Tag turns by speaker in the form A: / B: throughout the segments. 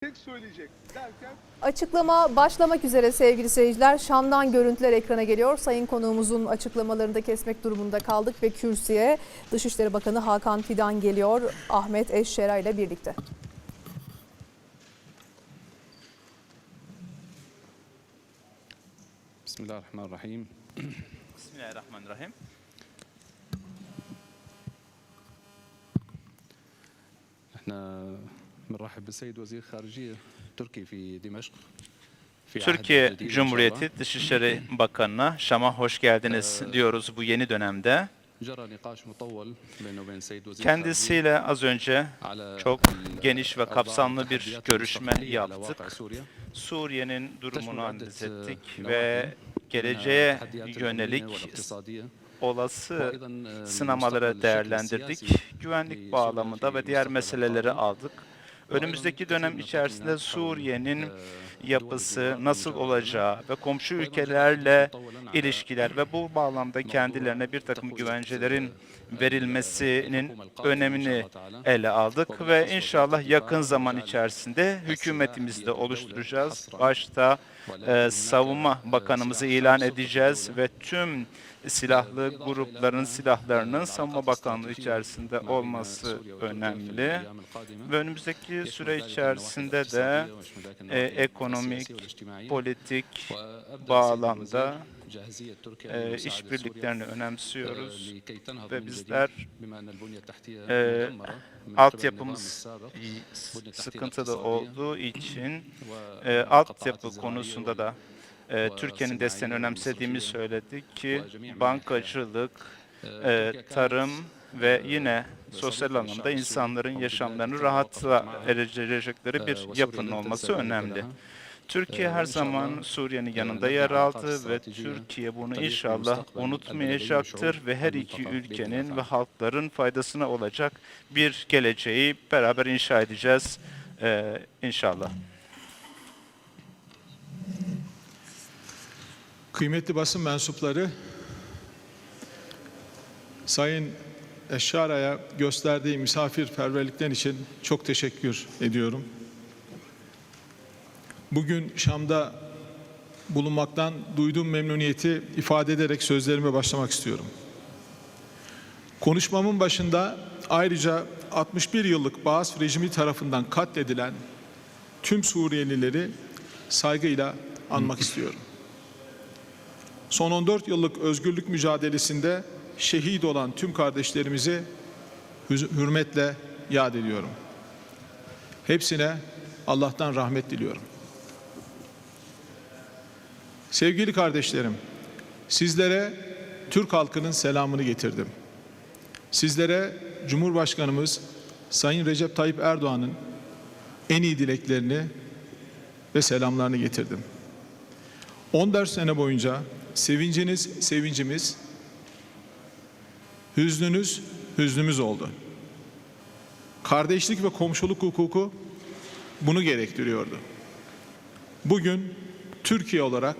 A: tek söyleyecek derken
B: Açıklama başlamak üzere sevgili seyirciler. Şam'dan görüntüler ekrana geliyor. Sayın konuğumuzun açıklamalarını da kesmek durumunda kaldık ve kürsüye Dışişleri Bakanı Hakan Fidan geliyor. Ahmet Eşşera ile birlikte.
C: بسم الله الرحمن الرحيم
D: بسم الله الرحمن الرحيم
C: احنا بنرحب بالسيد وزير الخارجية التركي في دمشق في عهد
D: Türkiye
C: جديد إن شاء
D: Cumhuriyeti Dışişleri Bakanı'na Şam'a hoş geldiniz diyoruz bu yeni dönemde.
C: الله. جرى نقاش مطول بينه وبين السيد وزير الخارجية
D: Kendisiyle az önce
C: على
D: çok
C: ال-
D: geniş ve
C: الأوضاع
D: kapsamlı bir
C: والتحديات
D: görüşme
C: المستقبلية على
D: yaptık.
C: واقع سوريا
D: Suriye'nin durumunu
C: تشمل
D: analiz
C: عدة
D: ettik
C: نواحي
D: ve
C: منها
D: geleceğe
C: التحديات الأمنية
D: yönelik
C: والاقتصادية
D: olası
C: وأيضا من
D: sınamaları
C: المستقبل الشكل
D: değerlendirdik.
C: السياسي
D: Güvenlik
C: لسوريا
D: bağlamında
C: في
D: ve diğer
C: المستقبل
D: meseleleri
C: القادم.
D: aldık. Önümüzdeki dönem içerisinde Suriye'nin yapısı nasıl olacağı ve komşu ülkelerle ilişkiler ve bu bağlamda kendilerine bir takım güvencelerin verilmesinin önemini ele aldık ve inşallah yakın zaman içerisinde hükümetimizi de oluşturacağız. Başta e, savunma bakanımızı ilan edeceğiz ve tüm silahlı grupların silahlarının savunma bakanlığı içerisinde olması önemli. Ve önümüzdeki süre içerisinde de e, ekonomik, politik bağlamda e, işbirliklerini önemsiyoruz ve bizler e, altyapımız sıkıntılı olduğu için e, altyapı konusunda da e, Türkiye'nin desteğini önemsediğimi söyledik ki bankacılık, e, tarım ve yine sosyal alanda insanların yaşamlarını rahatla erecekleri bir yapının olması önemli. Türkiye her zaman Suriye'nin yanında yer aldı ve Türkiye bunu inşallah unutmayacaktır ve her iki ülkenin ve halkların faydasına olacak bir geleceği beraber inşa edeceğiz e, inşallah.
E: Kıymetli basın mensupları, Sayın Eşşara'ya gösterdiği misafirperverlikten için çok teşekkür ediyorum. Bugün Şam'da bulunmaktan duyduğum memnuniyeti ifade ederek sözlerime başlamak istiyorum. Konuşmamın başında ayrıca 61 yıllık Baas rejimi tarafından katledilen tüm Suriyelileri saygıyla anmak istiyorum. Son 14 yıllık özgürlük mücadelesinde şehit olan tüm kardeşlerimizi hürmetle yad ediyorum. Hepsine Allah'tan rahmet diliyorum. Sevgili kardeşlerim, sizlere Türk halkının selamını getirdim. Sizlere Cumhurbaşkanımız Sayın Recep Tayyip Erdoğan'ın en iyi dileklerini ve selamlarını getirdim. 14 sene boyunca sevinciniz sevincimiz, hüznünüz hüznümüz oldu. Kardeşlik ve komşuluk hukuku bunu gerektiriyordu. Bugün Türkiye olarak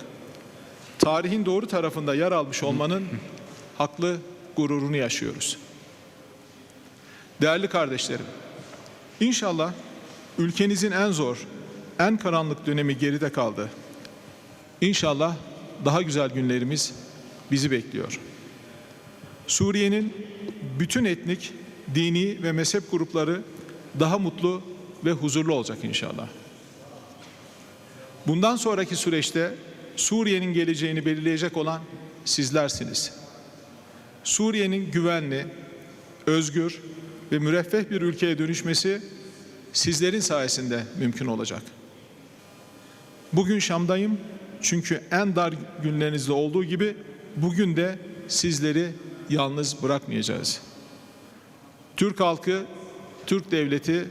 E: tarihin doğru tarafında yer almış olmanın haklı gururunu yaşıyoruz. Değerli kardeşlerim, inşallah ülkenizin en zor, en karanlık dönemi geride kaldı. İnşallah daha güzel günlerimiz bizi bekliyor. Suriye'nin bütün etnik, dini ve mezhep grupları daha mutlu ve huzurlu olacak inşallah. Bundan sonraki süreçte Suriye'nin geleceğini belirleyecek olan sizlersiniz. Suriye'nin güvenli, özgür ve müreffeh bir ülkeye dönüşmesi sizlerin sayesinde mümkün olacak. Bugün Şam'dayım çünkü en dar günlerinizde olduğu gibi bugün de sizleri yalnız bırakmayacağız. Türk halkı, Türk devleti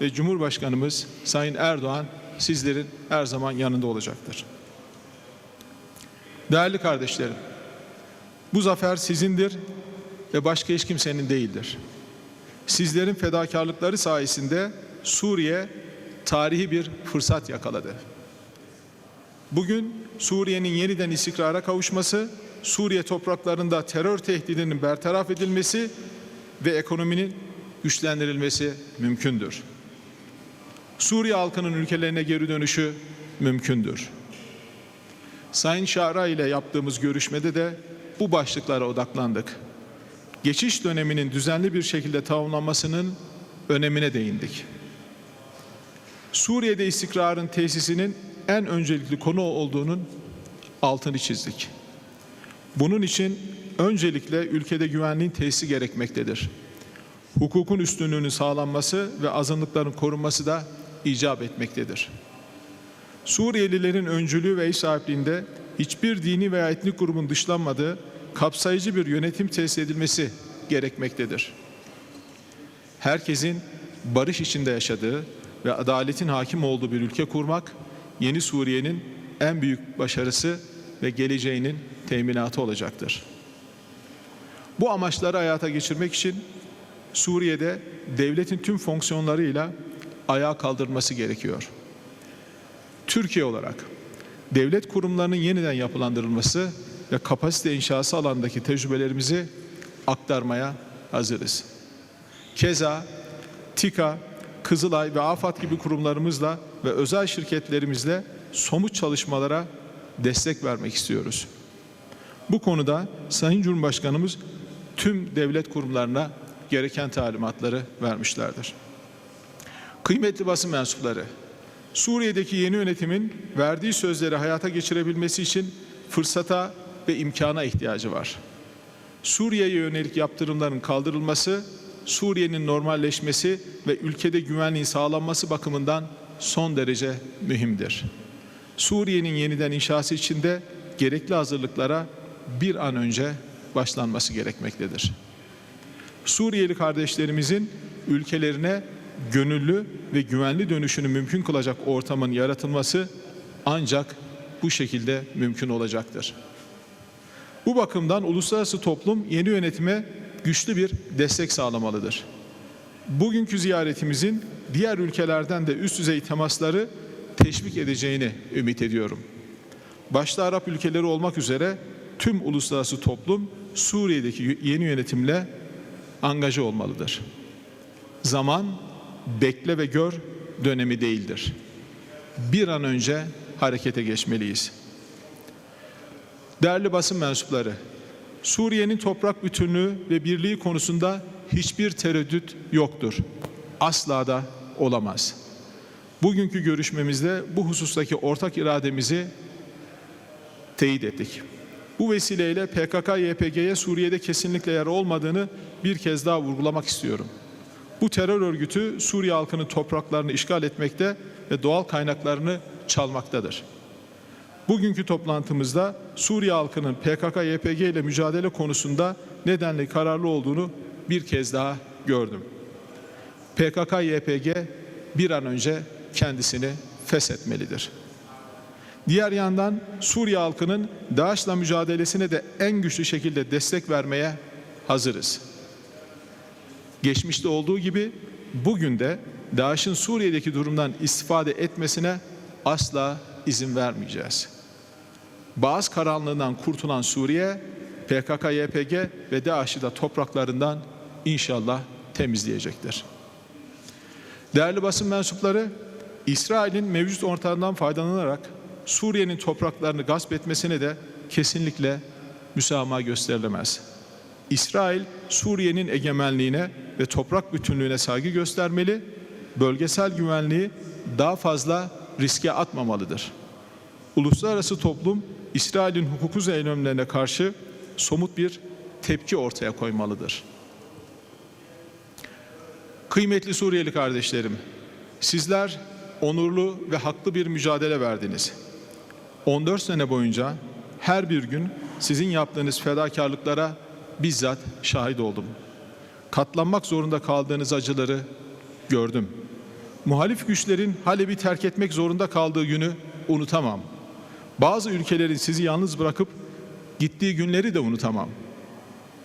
E: ve Cumhurbaşkanımız Sayın Erdoğan sizlerin her zaman yanında olacaktır. Değerli kardeşlerim, bu zafer sizindir ve başka hiç kimsenin değildir. Sizlerin fedakarlıkları sayesinde Suriye tarihi bir fırsat yakaladı. Bugün Suriye'nin yeniden istikrara kavuşması, Suriye topraklarında terör tehdidinin bertaraf edilmesi ve ekonominin güçlendirilmesi mümkündür. Suriye halkının ülkelerine geri dönüşü mümkündür. Sayın Şara ile yaptığımız görüşmede de bu başlıklara odaklandık. Geçiş döneminin düzenli bir şekilde tamamlanmasının önemine değindik. Suriye'de istikrarın tesisinin en öncelikli konu olduğunun altını çizdik. Bunun için öncelikle ülkede güvenliğin tesisi gerekmektedir. Hukukun üstünlüğünün sağlanması ve azınlıkların korunması da icap etmektedir. Suriyelilerin öncülüğü ve ev sahipliğinde hiçbir dini veya etnik grubun dışlanmadığı kapsayıcı bir yönetim tesis edilmesi gerekmektedir. Herkesin barış içinde yaşadığı ve adaletin hakim olduğu bir ülke kurmak yeni Suriye'nin en büyük başarısı ve geleceğinin teminatı olacaktır. Bu amaçları hayata geçirmek için Suriye'de devletin tüm fonksiyonlarıyla ayağa kaldırılması gerekiyor. Türkiye olarak devlet kurumlarının yeniden yapılandırılması ve kapasite inşası alandaki tecrübelerimizi aktarmaya hazırız. Keza TİKA, Kızılay ve AFAD gibi kurumlarımızla ve özel şirketlerimizle somut çalışmalara destek vermek istiyoruz. Bu konuda Sayın Cumhurbaşkanımız tüm devlet kurumlarına gereken talimatları vermişlerdir. Kıymetli basın mensupları, Suriye'deki yeni yönetimin verdiği sözleri hayata geçirebilmesi için fırsata ve imkana ihtiyacı var. Suriye'ye yönelik yaptırımların kaldırılması, Suriye'nin normalleşmesi ve ülkede güvenliğin sağlanması bakımından son derece mühimdir. Suriye'nin yeniden inşası için de gerekli hazırlıklara bir an önce başlanması gerekmektedir. Suriyeli kardeşlerimizin ülkelerine gönüllü ve güvenli dönüşünü mümkün kılacak ortamın yaratılması ancak bu şekilde mümkün olacaktır. Bu bakımdan uluslararası toplum yeni yönetime güçlü bir destek sağlamalıdır. Bugünkü ziyaretimizin diğer ülkelerden de üst düzey temasları teşvik edeceğini ümit ediyorum. Başta Arap ülkeleri olmak üzere tüm uluslararası toplum Suriye'deki yeni yönetimle angaja olmalıdır. Zaman bekle ve gör dönemi değildir. Bir an önce harekete geçmeliyiz. Değerli basın mensupları, Suriye'nin toprak bütünlüğü ve birliği konusunda hiçbir tereddüt yoktur. Asla da olamaz. Bugünkü görüşmemizde bu husustaki ortak irademizi teyit ettik. Bu vesileyle PKK-YPG'ye Suriye'de kesinlikle yer olmadığını bir kez daha vurgulamak istiyorum. Bu terör örgütü Suriye halkının topraklarını işgal etmekte ve doğal kaynaklarını çalmaktadır. Bugünkü toplantımızda Suriye halkının PKK-YPG ile mücadele konusunda nedenli kararlı olduğunu bir kez daha gördüm. PKK-YPG bir an önce kendisini feshetmelidir. Diğer yandan Suriye halkının DAEŞ'la mücadelesine de en güçlü şekilde destek vermeye hazırız. Geçmişte olduğu gibi bugün de DAEŞ'in Suriye'deki durumdan istifade etmesine asla izin vermeyeceğiz. Bağız karanlığından kurtulan Suriye, PKK, YPG ve DAEŞ'i de topraklarından inşallah temizleyecektir. Değerli basın mensupları, İsrail'in mevcut ortamdan faydalanarak Suriye'nin topraklarını gasp etmesine de kesinlikle müsamaha gösterilemez. İsrail, Suriye'nin egemenliğine ve toprak bütünlüğüne saygı göstermeli, bölgesel güvenliği daha fazla riske atmamalıdır. Uluslararası toplum, İsrail'in hukuksuz eylemlerine karşı somut bir tepki ortaya koymalıdır. Kıymetli Suriyeli kardeşlerim, sizler onurlu ve haklı bir mücadele verdiniz. 14 sene boyunca her bir gün sizin yaptığınız fedakarlıklara bizzat şahit oldum. Katlanmak zorunda kaldığınız acıları gördüm. Muhalif güçlerin Halep'i terk etmek zorunda kaldığı günü unutamam. Bazı ülkelerin sizi yalnız bırakıp gittiği günleri de unutamam.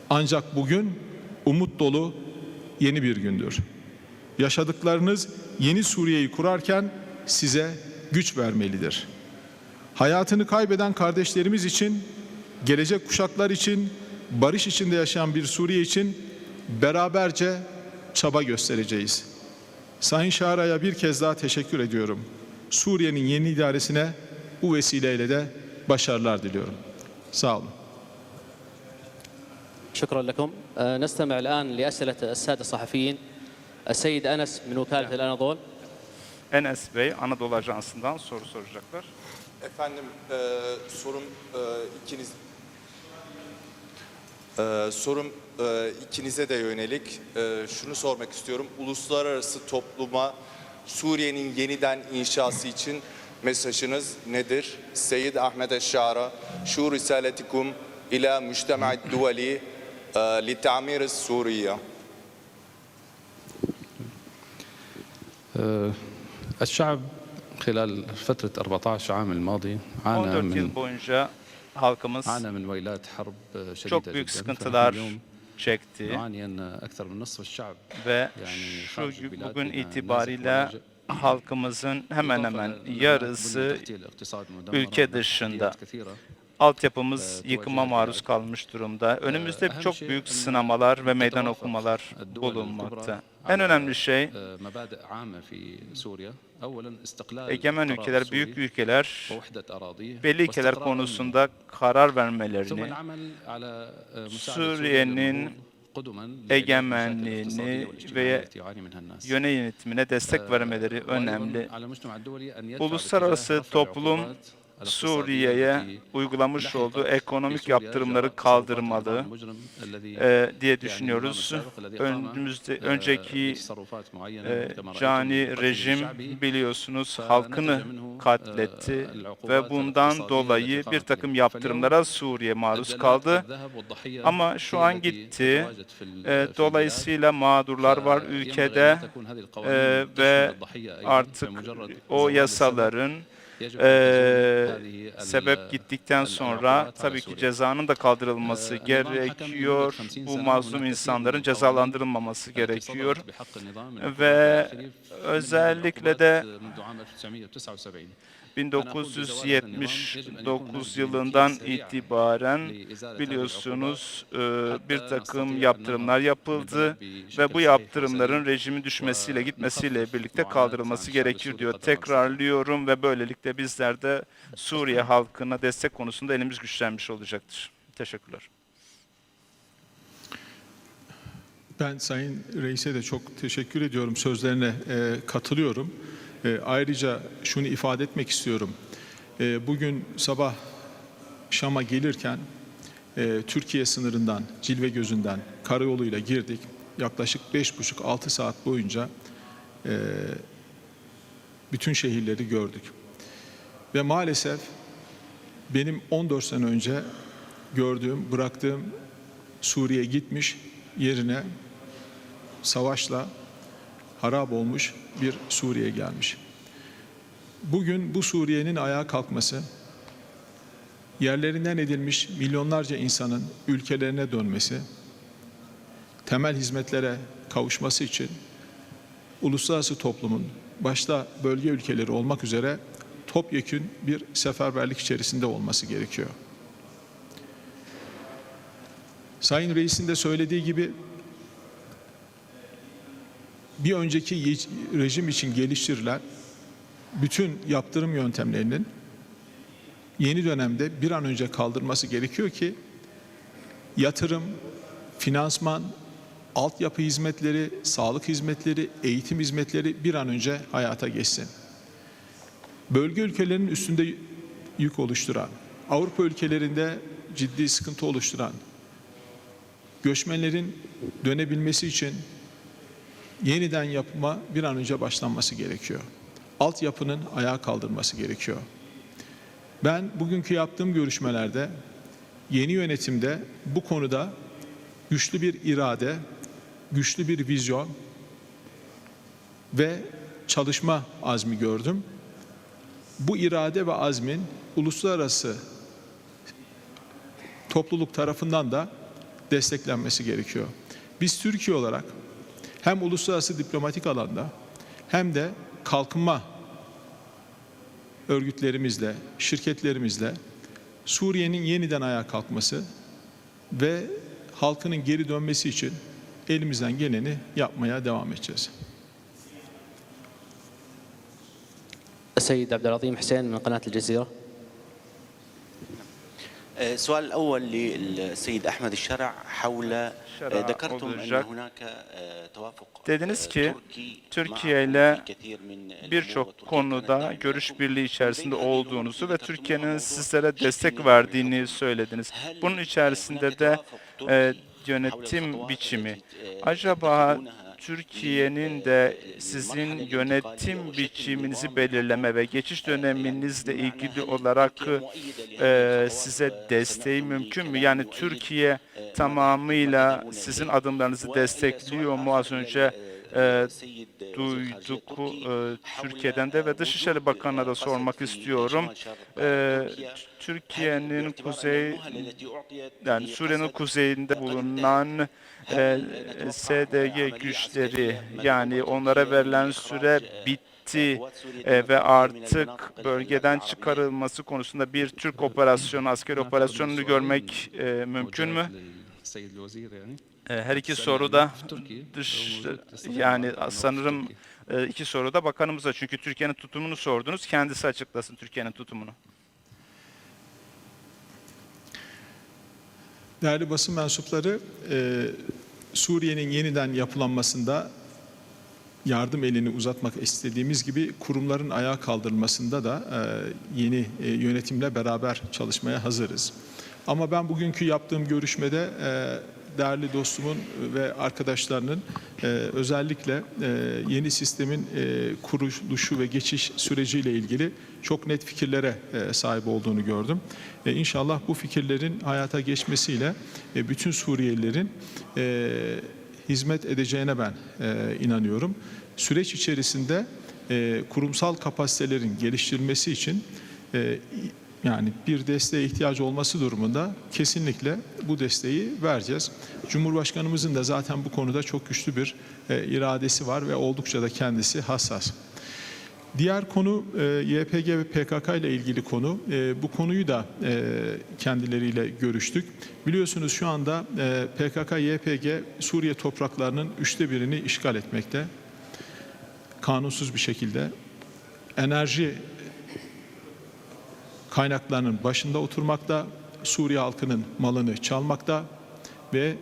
E: Ancak bugün umut dolu yeni bir gündür Yaşadıklarınız yeni Suriye'yi kurarken size güç vermelidir. Hayatını kaybeden kardeşlerimiz için, gelecek kuşaklar için, barış içinde yaşayan bir Suriye için beraberce çaba göstereceğiz. Sayın Şara'ya bir kez daha teşekkür ediyorum. Suriye'nin yeni idaresine bu vesileyle de başarılar diliyorum. Sağ olun.
A: شكرا لكم آه، نستمع الآن لأسئلة السادة الصحفيين Seyid Enes min Utalifel evet. Anadolu.
D: Enes Bey Anadolu Ajansı'ndan soru soracaklar.
F: Efendim e, sorum e, ikiniz e, sorum e, ikinize de yönelik e, şunu sormak istiyorum. Uluslararası topluma Suriye'nin yeniden inşası için mesajınız nedir? Seyyid Ahmet Eşşara, şu risaletikum ila müştema'i duvali e, li tamir Suriye.
C: الشعب خلال فترة 14 عام الماضي عانى
D: 14 yıl
C: من
D: boyunca halkımız
C: عانى من ويلات حرب آه، شديدة
D: çok büyük
C: جدا
D: sıkıntılar
C: فنحن اليوم
D: çekti
C: نعاني أن أكثر من نصف الشعب
D: ve
C: Yani
D: şu
C: خارج
D: gün-
C: البلاد
D: bugün
C: بما
D: itibariyle
C: نازل
D: halkımızın hemen
C: إضافة
D: hemen
C: لأن
D: yarısı
C: بنية تحتية الاقتصاد مدمرة،
D: ülke
C: هناك
D: dışında.
C: تحديات كثيرة.
D: altyapımız
C: Ee,
D: yıkıma
C: tuvalet
D: maruz
C: olarak,
D: kalmış durumda. Önümüzde
C: أهم
D: çok
C: شيء
D: büyük
C: أن
D: sınamalar ve meydan
C: تتوافق
D: okumalar
C: الدول
D: bulunmakta. En önemli şey egemen ülkeler, büyük ülkeler belli ülkeler konusunda karar vermelerini, Suriye'nin egemenliğini ve yönetimine destek vermeleri önemli. Uluslararası toplum Suriye'ye uygulamış olduğu ekonomik yaptırımları kaldırmalı e, diye düşünüyoruz. Önümüzde önceki e, cani rejim biliyorsunuz halkını katletti ve bundan dolayı bir takım yaptırımlara Suriye maruz kaldı. Ama şu an gitti. E, dolayısıyla mağdurlar var ülkede e, ve artık o yasaların e, sebep gittikten sonra tabii ki cezanın da kaldırılması gerekiyor. Bu mazlum insanların cezalandırılmaması gerekiyor. Ve özellikle de 1979 yılından itibaren biliyorsunuz e, bir takım yaptırımlar yapıldı ve bu yaptırımların rejimin düşmesiyle gitmesiyle birlikte kaldırılması gerekir diyor. Tekrarlıyorum ve böylelikle bizler de Suriye halkına destek konusunda elimiz güçlenmiş olacaktır. Teşekkürler.
E: Ben Sayın Reis'e de çok teşekkür ediyorum. Sözlerine e, katılıyorum. E, ayrıca şunu ifade etmek istiyorum. E, bugün sabah Şam'a gelirken e, Türkiye sınırından, Cilve Gözü'nden karayoluyla girdik. Yaklaşık 5,5-6 saat boyunca e, bütün şehirleri gördük. Ve maalesef benim 14 sene önce gördüğüm, bıraktığım Suriye gitmiş yerine savaşla harap olmuş bir Suriye gelmiş. Bugün bu Suriye'nin ayağa kalkması, yerlerinden edilmiş milyonlarca insanın ülkelerine dönmesi, temel hizmetlere kavuşması için uluslararası toplumun başta bölge ülkeleri olmak üzere topyekün bir seferberlik içerisinde olması gerekiyor. Sayın Reis'in de söylediği gibi bir önceki rejim için geliştirilen bütün yaptırım yöntemlerinin yeni dönemde bir an önce kaldırması gerekiyor ki yatırım, finansman, altyapı hizmetleri, sağlık hizmetleri, eğitim hizmetleri bir an önce hayata geçsin. Bölge ülkelerinin üstünde yük oluşturan, Avrupa ülkelerinde ciddi sıkıntı oluşturan, göçmenlerin dönebilmesi için yeniden yapıma bir an önce başlanması gerekiyor. Altyapının ayağa kaldırması gerekiyor. Ben bugünkü yaptığım görüşmelerde yeni yönetimde bu konuda güçlü bir irade, güçlü bir vizyon ve çalışma azmi gördüm. Bu irade ve azmin uluslararası topluluk tarafından da desteklenmesi gerekiyor. Biz Türkiye olarak hem uluslararası diplomatik alanda hem de kalkınma örgütlerimizle, şirketlerimizle Suriye'nin yeniden ayağa kalkması ve halkının geri dönmesi için elimizden geleni yapmaya devam edeceğiz.
A: السيد عبد العظيم حسين من
G: السؤال الأول للسيد أحمد الشرع حول آه،
D: شرع
G: ذكرتم أن
D: olacak.
G: هناك آه، توافق
D: Dediniz
G: آه،
D: ki
G: تركي
D: Türkiye
G: مع
D: ile
G: الكثير من الأمور
D: birçok
G: وتركيا
D: konuda
G: كانت
D: görüş
G: داعمة
D: birliği içerisinde
G: وبين هذه الأمور
D: olduğunuzu ve
G: ذكرتم
D: Türkiye'nin
G: موضوع
D: sizlere
G: تشكيل
D: destek
G: الوزارة
D: verdiğini
G: الحكومة.
D: söylediniz.
G: هل
D: Bunun içerisinde
G: هناك
D: de
G: توافق
D: e,
G: تركي حول
D: yönetim
G: الخطوات
D: biçimi.
G: التي، آه،
D: Acaba
G: تتخذونها
D: Türkiye'nin de sizin yönetim biçiminizi belirleme ve geçiş döneminizle ilgili olarak e, size desteği mümkün mü? Yani Türkiye tamamıyla sizin adımlarınızı destekliyor mu? Az önce e, duyduk e, Türkiye'den de ve Dışişleri Bakanı'na da sormak istiyorum. E, Türkiye'nin kuzey yani Suriye'nin kuzeyinde bulunan e, SDG güçleri yani onlara verilen süre bitti e, ve artık bölgeden çıkarılması konusunda bir Türk operasyonu, askeri operasyonunu görmek e, mümkün mü? E, her iki soruda yani sanırım e, iki soruda bakanımıza çünkü Türkiye'nin tutumunu sordunuz. Kendisi açıklasın Türkiye'nin tutumunu.
E: Değerli basın mensupları, e, Suriye'nin yeniden yapılanmasında yardım elini uzatmak istediğimiz gibi kurumların ayağa kaldırılmasında da yeni yönetimle beraber çalışmaya hazırız. Ama ben bugünkü yaptığım görüşmede değerli dostumun ve arkadaşlarının e, özellikle e, yeni sistemin e, kuruluşu ve geçiş süreciyle ilgili çok net fikirlere e, sahip olduğunu gördüm. E, İnşallah bu fikirlerin hayata geçmesiyle e, bütün Suriyelilerin e, hizmet edeceğine ben e, inanıyorum. Süreç içerisinde e, kurumsal kapasitelerin geliştirilmesi için e, yani bir desteğe ihtiyacı olması durumunda kesinlikle bu desteği vereceğiz. Cumhurbaşkanımızın da zaten bu konuda çok güçlü bir e, iradesi var ve oldukça da kendisi hassas. Diğer konu e, YPG ve PKK ile ilgili konu. E, bu konuyu da e, kendileriyle görüştük. Biliyorsunuz şu anda e, PKK, YPG Suriye topraklarının üçte birini işgal etmekte. Kanunsuz bir şekilde. Enerji kaynaklarının başında oturmakta, Suriye halkının malını çalmakta ve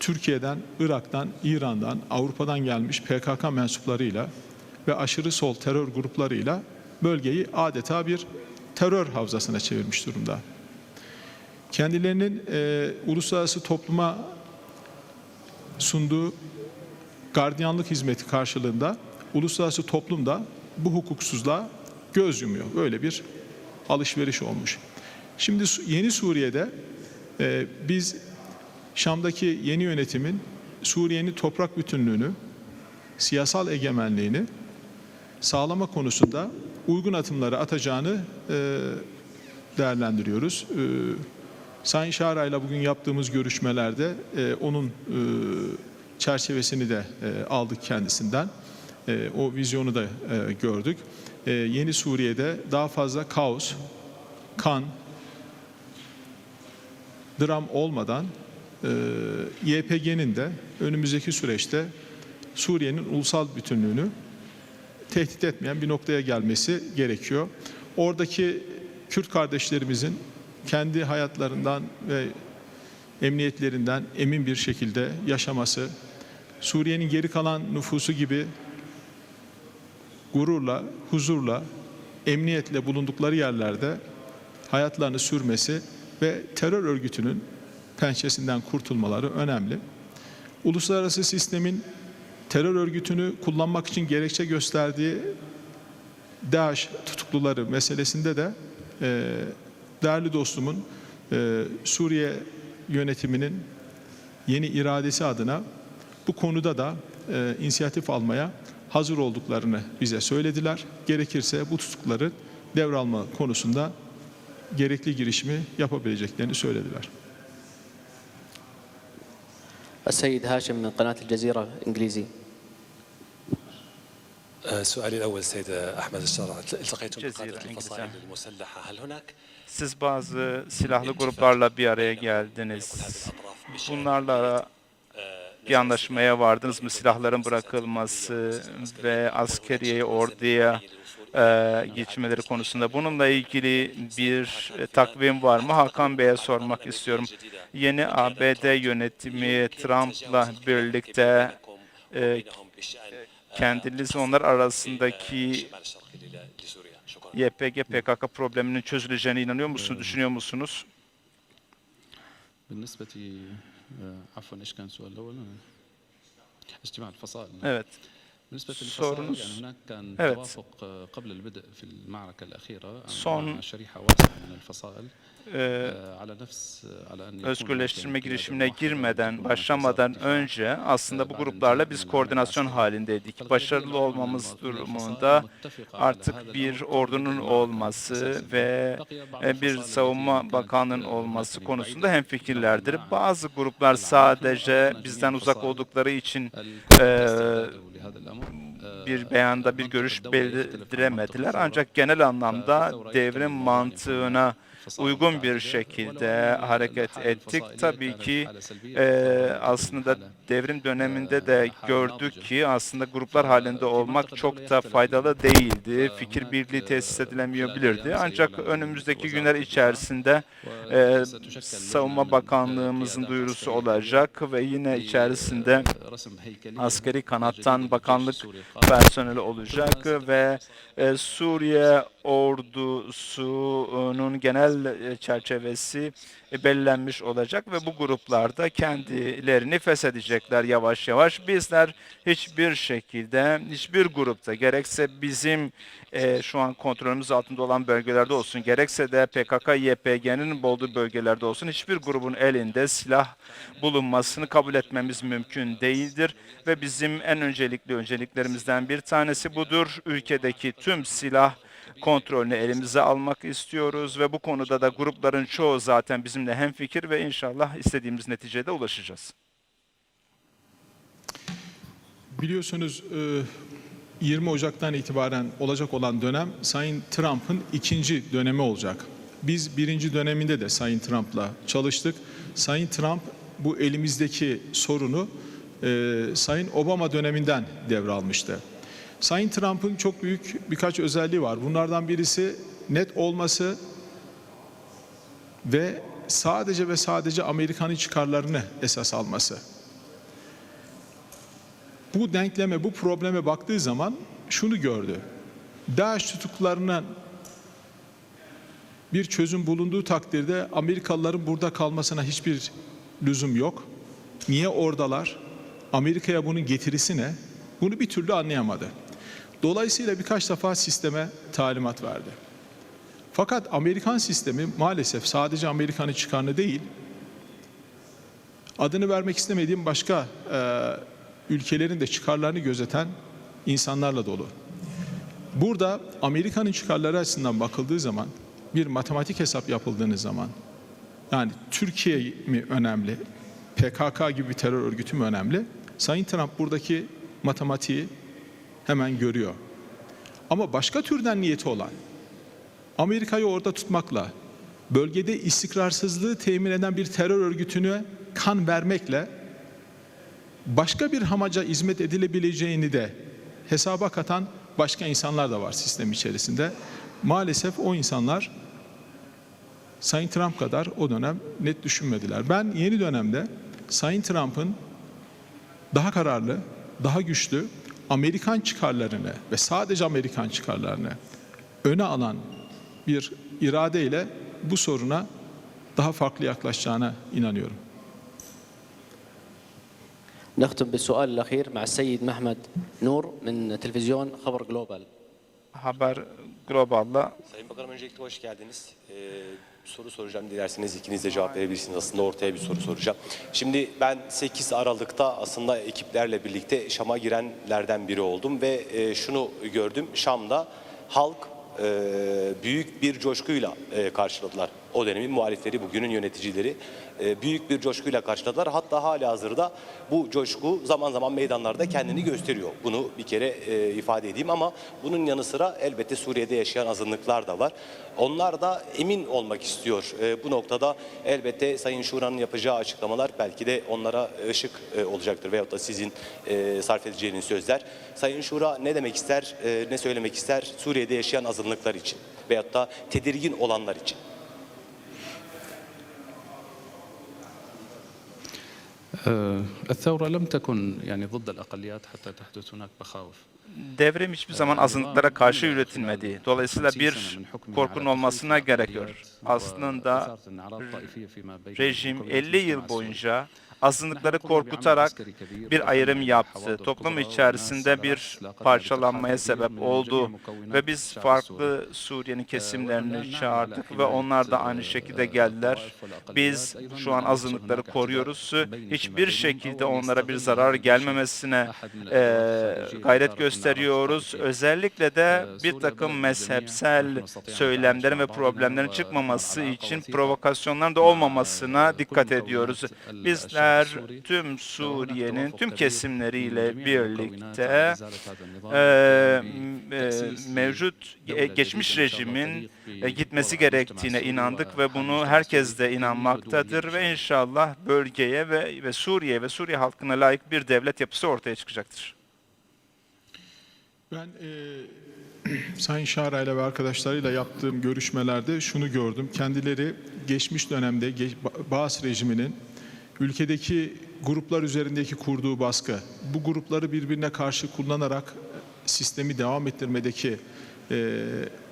E: Türkiye'den, Irak'tan, İran'dan, Avrupa'dan gelmiş PKK mensuplarıyla ve aşırı sol terör gruplarıyla bölgeyi adeta bir terör havzasına çevirmiş durumda. Kendilerinin e, uluslararası topluma sunduğu gardiyanlık hizmeti karşılığında uluslararası toplum da bu hukuksuzluğa göz yumuyor. Böyle bir alışveriş olmuş. Şimdi yeni Suriye'de e, biz Şam'daki yeni yönetimin Suriye'nin toprak bütünlüğünü, siyasal egemenliğini sağlama konusunda uygun adımları atacağını e, değerlendiriyoruz. E, Sayın Şara ile bugün yaptığımız görüşmelerde e, onun e, çerçevesini de e, aldık kendisinden. E, o vizyonu da e, gördük. E, yeni Suriye'de daha fazla kaos, kan, dram olmadan YPG'nin de önümüzdeki süreçte Suriye'nin ulusal bütünlüğünü tehdit etmeyen bir noktaya gelmesi gerekiyor. Oradaki Kürt kardeşlerimizin kendi hayatlarından ve emniyetlerinden emin bir şekilde yaşaması, Suriye'nin geri kalan nüfusu gibi gururla, huzurla, emniyetle bulundukları yerlerde hayatlarını sürmesi ve terör örgütünün pençesinden kurtulmaları önemli. Uluslararası sistemin terör örgütünü kullanmak için gerekçe gösterdiği DAEŞ tutukluları meselesinde de e, değerli dostumun e, Suriye yönetiminin yeni iradesi adına bu konuda da e, inisiyatif almaya hazır olduklarını bize söylediler. Gerekirse bu tutukları devralma konusunda gerekli girişimi yapabileceklerini söylediler.
A: السيد هاشم من قناة الجزيرة إنجليزي
H: آه، سؤالي الأول سيد أحمد الشرع التقيتم
D: جزيرة
H: بقادة
D: إنجليزية.
H: الفصائل المسلحة هل هناك
D: Siz bazı silahlı gruplarla bir araya geldiniz.
H: كل هذه الأطراف بشأن
D: Bunlarla bir anlaşmaya vardınız mı? Silahların bırakılması ve askeriye orduya e, geçmeleri konusunda. Bununla ilgili bir e, takvim var mı? Hakan Bey'e sormak istiyorum. Yeni ABD yönetimi Trump'la birlikte e, kendiniz onlar arasındaki YPG PKK probleminin çözüleceğine inanıyor musunuz, düşünüyor musunuz?
C: آه، عفوا إيش كان السؤال الأول؟ اجتماع الفصائل
D: Evet.
C: بالنسبة للفصائل يعني هناك كان
D: Evet.
C: توافق آه، قبل البدء في المعركة الأخيرة مع شريحة واسعة من الفصائل e,
D: özgürleştirme girişimine girmeden, başlamadan önce aslında bu gruplarla biz koordinasyon halindeydik. Başarılı olmamız durumunda artık bir ordunun olması ve e, e, bir savunma bakanının olması konusunda hemfikirlerdir. Bazı gruplar sadece bizden uzak oldukları için e, bir beyanda bir görüş belirlemediler. Ancak genel anlamda devrim mantığına uygun bir şekilde hareket ettik. Tabii ki e, aslında devrim döneminde de gördük ki aslında gruplar halinde olmak çok da faydalı değildi. Fikir birliği tesis edilemeyebilirdi. Ancak önümüzdeki günler içerisinde e, Savunma Bakanlığımızın duyurusu olacak ve yine içerisinde askeri kanattan bakanlık personeli olacak ve e, Suriye ordusunun genel e, çerçevesi e, belirlenmiş olacak ve bu gruplarda kendilerini feshedecekler yavaş yavaş. Bizler hiçbir şekilde hiçbir grupta gerekse bizim e, şu an kontrolümüz altında olan bölgelerde olsun gerekse de PKK YPG'nin olduğu bölgelerde olsun hiçbir grubun elinde silah bulunmasını kabul etmemiz mümkün değildir ve bizim en öncelikli önceliklerimizden bir tanesi budur. Ülkedeki tüm silah kontrolünü elimize almak istiyoruz ve bu konuda da grupların çoğu zaten bizimle hemfikir ve inşallah istediğimiz neticede ulaşacağız.
E: Biliyorsunuz e, 20 Ocak'tan itibaren olacak olan dönem Sayın Trump'ın ikinci dönemi olacak. Biz birinci döneminde de Sayın Trump'la çalıştık. Sayın Trump bu elimizdeki sorunu e, Sayın Obama döneminden devralmıştı. Sayın Trump'ın çok büyük birkaç özelliği var. Bunlardan birisi net olması ve sadece ve sadece Amerikan'ın çıkarlarını esas alması bu denkleme, bu probleme baktığı zaman şunu gördü. DAEŞ tutuklarına bir çözüm bulunduğu takdirde Amerikalıların burada kalmasına hiçbir lüzum yok. Niye oradalar? Amerika'ya bunun getirisi ne? Bunu bir türlü anlayamadı. Dolayısıyla birkaç defa sisteme talimat verdi. Fakat Amerikan sistemi maalesef sadece Amerikan'ın çıkarını değil, adını vermek istemediğim başka e, ülkelerin de çıkarlarını gözeten insanlarla dolu. Burada Amerika'nın çıkarları açısından bakıldığı zaman bir matematik hesap yapıldığınız zaman yani Türkiye mi önemli, PKK gibi bir terör örgütü mü önemli? Sayın Trump buradaki matematiği hemen görüyor. Ama başka türden niyeti olan Amerika'yı orada tutmakla bölgede istikrarsızlığı temin eden bir terör örgütüne kan vermekle başka bir hamaca hizmet edilebileceğini de hesaba katan başka insanlar da var sistem içerisinde. Maalesef o insanlar Sayın Trump kadar o dönem net düşünmediler. Ben yeni dönemde Sayın Trump'ın daha kararlı, daha güçlü Amerikan çıkarlarını ve sadece Amerikan çıkarlarını öne alan bir iradeyle bu soruna daha farklı yaklaşacağına inanıyorum.
A: نختم بالسؤال الأخير مع السيد محمد نور من تلفزيون خبر جلوبال
D: Haber Global'la
H: Sayın Bakanım öncelikle hoş geldiniz. Ee, soru soracağım dilerseniz ikiniz de cevap verebilirsiniz. Aslında ortaya bir soru soracağım. Şimdi ben 8 Aralık'ta aslında ekiplerle birlikte Şam'a girenlerden biri oldum ve e, şunu gördüm. Şam'da halk e, büyük bir coşkuyla e, karşıladılar O dönemin muhalifleri, bugünün yöneticileri e, büyük bir coşkuyla karşıladılar. Hatta hali hazırda bu coşku zaman zaman meydanlarda kendini gösteriyor. Bunu bir kere e, ifade edeyim ama bunun yanı sıra elbette Suriye'de yaşayan azınlıklar da var. Onlar da emin olmak istiyor. E, bu noktada elbette Sayın Şura'nın yapacağı açıklamalar belki de onlara ışık olacaktır veyahut da sizin sarf edeceğiniz sözler. Sayın Şura ne demek ister, ne söylemek ister Suriye'de yaşayan azınlıklar için veyahut da tedirgin olanlar için?
C: الثورة لم تكن يعني ضد الأقليات حتى تحدث هناك مخاوف
D: Devrim hiçbir zaman azınlıklara karşı üretilmedi. Dolayısıyla bir korkunun olmasına gerek yok. Aslında rejim 50 yıl boyunca azınlıkları korkutarak bir ayrım yaptı. Toplum içerisinde bir parçalanmaya sebep oldu ve biz farklı Suriye'nin kesimlerini çağırdık ve onlar da aynı şekilde geldiler. Biz şu an azınlıkları koruyoruz. Hiçbir şekilde onlara bir zarar gelmemesine e, gayret gösteriyoruz. Özellikle de bir takım mezhepsel söylemlerin ve problemlerin çıkmaması için provokasyonların da olmamasına dikkat ediyoruz. Bizler tüm Suriye'nin tüm kesimleriyle birlikte e, e, mevcut e, geçmiş rejimin e, gitmesi gerektiğine inandık ve bunu herkes de inanmaktadır ve inşallah bölgeye ve, ve Suriye ve Suriye halkına layık bir devlet yapısı ortaya çıkacaktır.
E: Ben e, Sayın Şara ile ve arkadaşlarıyla yaptığım görüşmelerde şunu gördüm. Kendileri geçmiş dönemde geç, Baas rejiminin ülkedeki gruplar üzerindeki kurduğu baskı, bu grupları birbirine karşı kullanarak sistemi devam ettirmedeki e,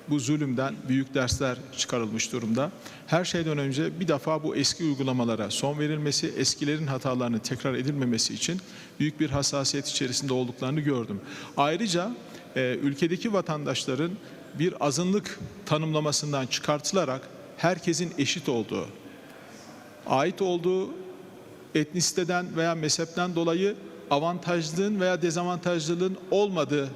E: bu zulümden büyük dersler çıkarılmış durumda. Her şeyden önce bir defa bu eski uygulamalara son verilmesi, eskilerin hatalarının tekrar edilmemesi için büyük bir hassasiyet içerisinde olduklarını gördüm. Ayrıca e, ülkedeki vatandaşların bir azınlık tanımlamasından çıkartılarak herkesin eşit olduğu, ait olduğu etnisiteden veya mezhepten dolayı avantajlılığın veya dezavantajlılığın olmadığı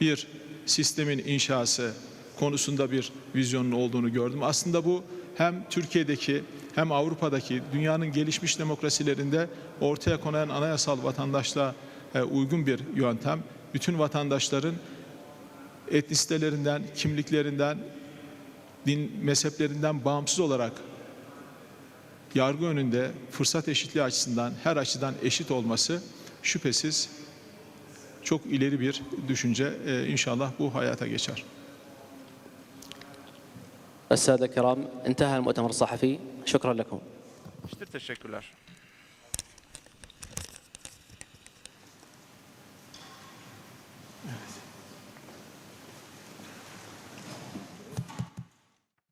E: bir sistemin inşası konusunda bir vizyonun olduğunu gördüm. Aslında bu hem Türkiye'deki hem Avrupa'daki dünyanın gelişmiş demokrasilerinde ortaya konan anayasal vatandaşlığa e, uygun bir yöntem. Bütün vatandaşların etnisitelerinden, kimliklerinden, din mezheplerinden bağımsız olarak yargı önünde fırsat eşitliği açısından her açıdan eşit olması şüphesiz çok ileri bir düşünce. Ee, inşallah bu hayata geçer.
A: السادة الكرام انتهى المؤتمر الصحفي شكرا لكم
D: İşte teşekkürler.
E: Evet.